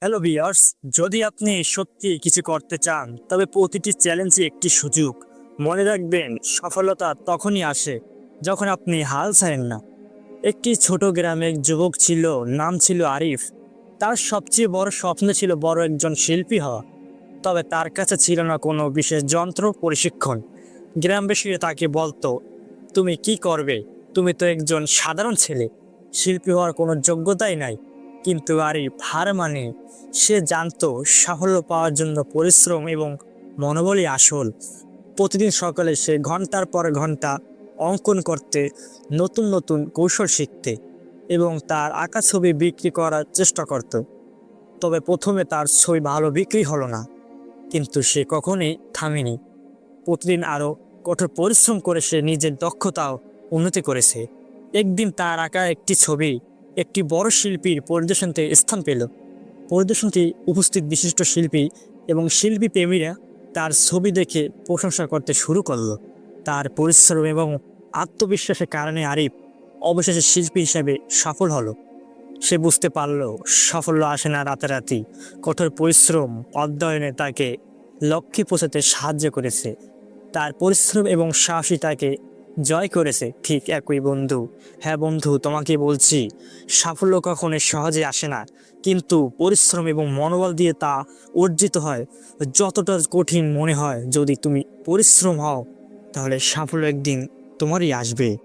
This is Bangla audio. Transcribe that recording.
হ্যালো বিয়ার্স যদি আপনি সত্যি কিছু করতে চান, তবে প্রতিটি চ্যালেঞ্জে একটি সুযোগ। মনে রাখবেন, সফলতা তখনই আসে যখন আপনি হাল ছাড়েন না। একটি ছোট গ্রামের যুবক ছিল, নাম ছিল আরিফ। তার সবচেয়ে বড় স্বপ্ন ছিল বড় একজন শিল্পী হওয়া। তবে তার কাছে ছিল না কোনো বিশেষ যন্ত্র, প্রশিক্ষণ। গ্রামবাসীরা তাকে বলতো, তুমি কি করবে? তুমি তো একজন সাধারণ ছেলে। শিল্পী হওয়ার কোনো যোগ্যতাই নাই। কিন্তু আরিফ হার মানে সে জানতো সাফল্য পাওয়ার জন্য পরিশ্রম এবং মনোবলই আসল। প্রতিদিন সকালে সে ঘণ্টার পর ঘণ্টা অঙ্কন করতে, নতুন নতুন কৌশল শিখতে এবং তার আঁকা ছবি বিক্রি করার চেষ্টা করত। তবে প্রথমে তার ছবি ভালো বিক্রি হলো না, কিন্তু সে কখনোই থামেনি। প্রতিদিন আরও কঠোর পরিশ্রম করে সে নিজের দক্ষতাও উন্নতি করেছে। একদিন তার আঁকা একটি ছবি একটি বড় শিল্পীর পরিদর্শনতে স্থান পেল। পরিদর্শনটি উপস্থিত বিশিষ্ট শিল্পী এবং শিল্পী প্রেমীরা তার ছবি দেখে প্রশংসা করতে শুরু করল। তার পরিশ্রম এবং আত্মবিশ্বাসের কারণে আরিফ অবশেষে শিল্পী হিসাবে সফল হলো। সে বুঝতে পারল সাফল্য আসে না রাতারাতি। কঠোর পরিশ্রম, অধ্যয়নে তাকে লক্ষ্যে পৌঁছাতে সাহায্য করেছে। তার পরিশ্রম এবং সাহসী তাকে জয় করেছে। ঠিক একই বন্ধু। হ্যাঁ বন্ধু, তোমাকে বলছি, সাফল্য কখনো সহজে আসে না। কিন্তু পরিশ্রম এবং মনোবল দিয়ে তা অর্জিত হয়। যতটা কঠিন মনে হয়, যদি তুমি পরিশ্রম হও, তাহলে সাফল্য একদিন তোমারই আসবে।